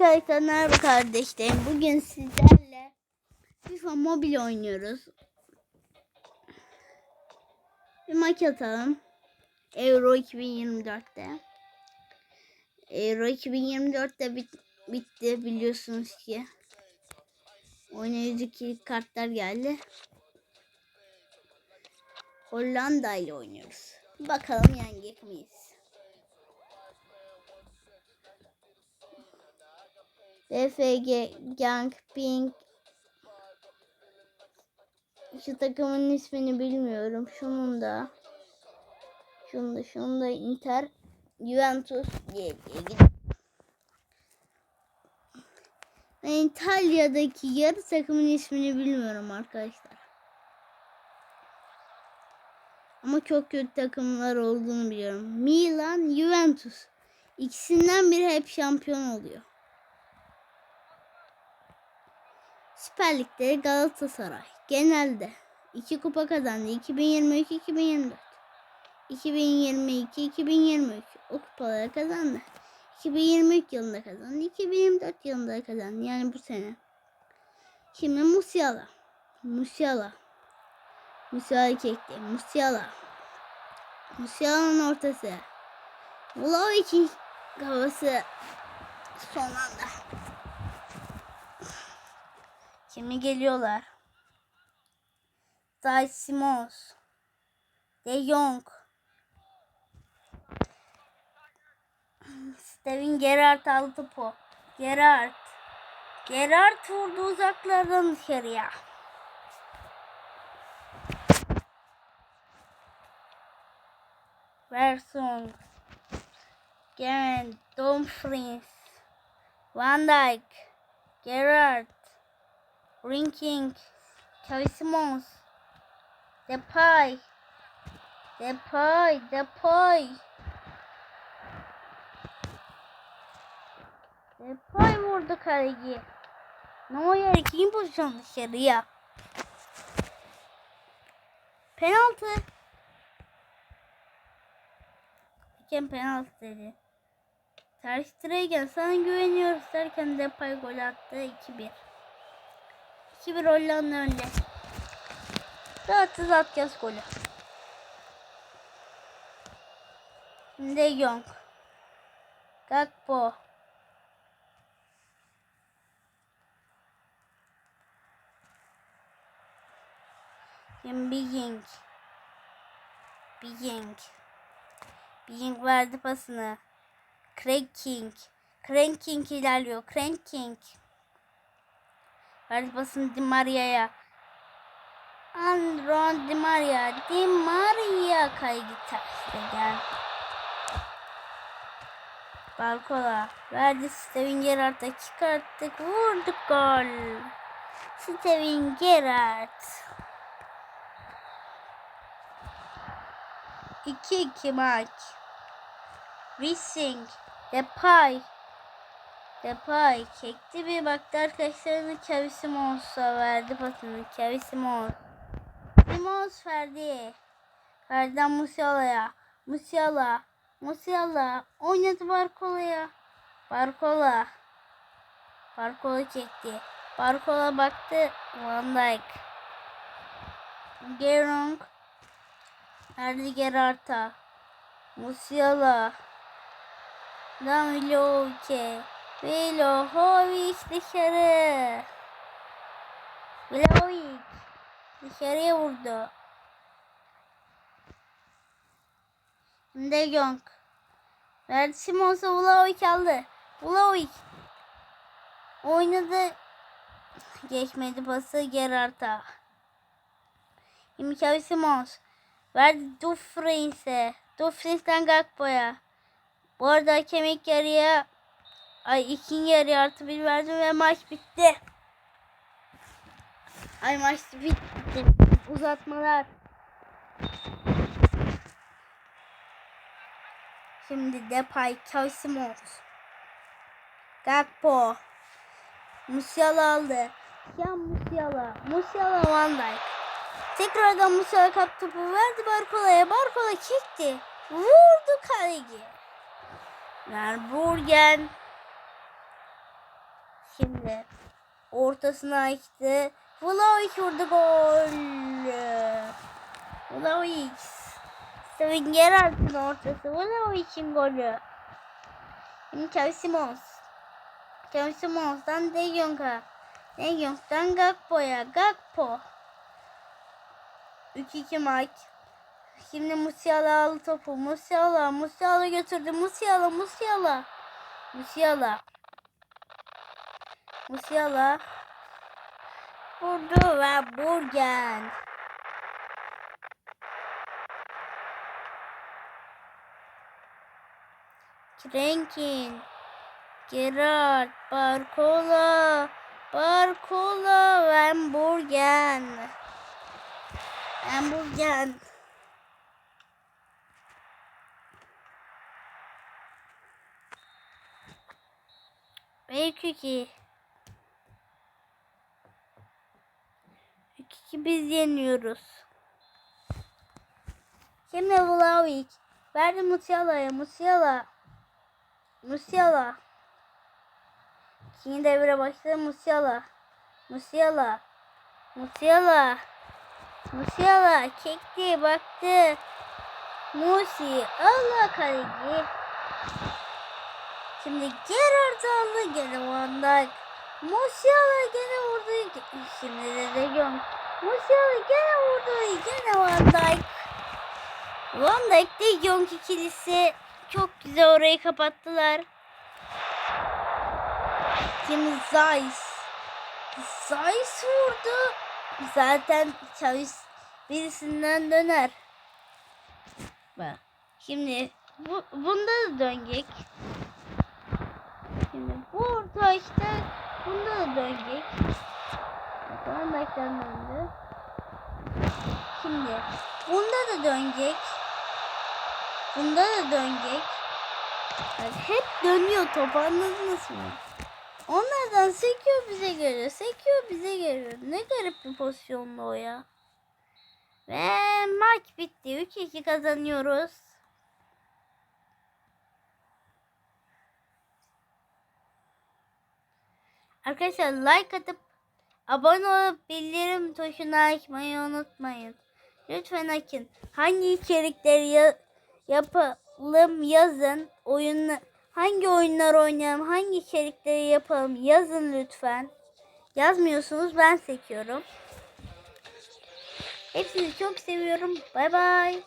Arkadaşlar merhaba kardeşlerim. Bugün sizlerle FIFA mobil oynuyoruz. Bir maç atalım. Euro 2024'te. Euro 2024'te bit bitti biliyorsunuz ki. Oynayıcı kartlar geldi. Hollanda ile oynuyoruz. Bakalım yenecek miyiz? BFG, Gang, Pink. Şu takımın ismini bilmiyorum. Şunun da. Şunun da, şunun da Inter, Juventus diye diye. Ben İtalya'daki yarı takımın ismini bilmiyorum arkadaşlar. Ama çok kötü takımlar olduğunu biliyorum. Milan, Juventus. İkisinden biri hep şampiyon oluyor. Süper Lig'de Galatasaray genelde iki kupa kazandı. 2022-2024. 2022-2023 o kupaları kazandı. 2023 yılında kazandı. 2024 yılında kazandı. Yani bu sene. Şimdi Musiala. Musiala. Musiala çekti. Musiala. Musiala'nın ortası. Vlovic'in kafası son anda. Şimdi geliyorlar. Tay Simons. De Jong. Steven Gerrard aldı topu. Gerrard. Gerrard vurdu uzaklardan dışarıya. Verson. Garen. Dumfries. Van Dijk. Gerrard. Rinking. Kevin Simmons. Depay. Depay. Depay. Depay vurdu kaleci. Neuer ikinci pozisyon dışarıya. Penaltı. Hakem penaltı dedi. Ter Stegen sana güveniyoruz derken Depay gol attı 2-1. 2-1 Hollanda önde. Rahatsız atacağız golü. De Jong. Gakpo. Biying. Biying. Biying verdi pasını. Craig King. Crank King ilerliyor. Crank King. Verdi pasını Di Maria'ya. Andron Di Maria. Di Maria kaydı terste gel. Barkola. Verdi Steven Gerrard'a çıkarttık. Vurduk gol. Steven Gerrard. 2-2 maç. Racing. Depay. Depay çekti bir baktı arkadaşlarını Kevin Simons'a verdi pasını. Kevin Simons. Simons verdi. Verden Musiala'ya. Musiala. Musiala. Oynadı Barkola'ya. Barkola. Barkola çekti. Barkola baktı. Van Dijk. Gerong. Verdi Gerard'a. Musiala. Damloke. Vlahovic dışarı. Vlahovic dışarıya vurdu. De Jong. Verdi Simons'a Vlahovic aldı. Vlahovic oynadı. Geçmedi pası Gerard'a. Şimdi Kevin Simons. Verdi Dufres'e. Dufres'ten Gakpo'ya. Bu arada kemik yarıya ay ikinci yarı artı bir verdim ve maç bitti. Ay maç bitti. Uzatmalar. Şimdi Depay, Kevin Simons. Gakpo. Musiala aldı. Ya Musiala. Musiala Van Dijk. Tekrardan Musiala kaptı topu verdi Barkola'ya. Barkola çekti. Vurdu kaleci. Verburgen. Şimdi ortasına açtı. Vlahovic vurdu gol. Vlahovic. Steven Gerrard'ın ortası. Vlahovic'in golü. Şimdi Xavi Simons. Xavi Simons'tan De Jong'a. De Jong'dan Gakpo'ya. Gakpo. 3-2 maç. Şimdi Musiala aldı topu. Musiala. Musiala götürdü. Musiala. Musiala. Musiala. Musiala. Vurdu ve Burgen. Krenkin. Gerard. Barcola. Barcola. Van Burgen. Burgen. Belki ki. 2 biz yeniyoruz. Şimdi Vlahovic. Verdi Musiala'ya. Musiala. Musiala. İkinci devre başladı Musiala. Musiala. Musiala. Musiala. Çekti. Baktı. Musi. Allah kaleci. Şimdi Gerard aldı. Gene Van Dijk. Musiala gene vurdu. Şimdi de De Jong. Musiala gene vurdu. Gene Van Dijk. Van Dijk De Jong ikilisi çok güzel orayı kapattılar. Şimdi Zeiss. Zeiss vurdu. Zaten Chavis birisinden döner. Bak. Şimdi bu, bunda da dönecek. Şimdi bu orta işte bunda da dönecek. Bakalım beklen döndü. Şimdi bunda da dönecek. Bunda da dönecek. Bak, hep dönüyor top anladınız mı? Onlardan sekiyor bize geliyor. Sekiyor bize geliyor. Ne garip bir pozisyonda o ya. Ve maç bitti. 3-2 kazanıyoruz. Arkadaşlar like atıp abone olup bildirim tuşunu açmayı unutmayın. Lütfen açın. Hangi içerikleri ya- yapalım yazın. Oyun hangi oyunlar oynayalım, hangi içerikleri yapalım yazın lütfen. Yazmıyorsunuz ben seçiyorum. Hepsini çok seviyorum. Bay bay.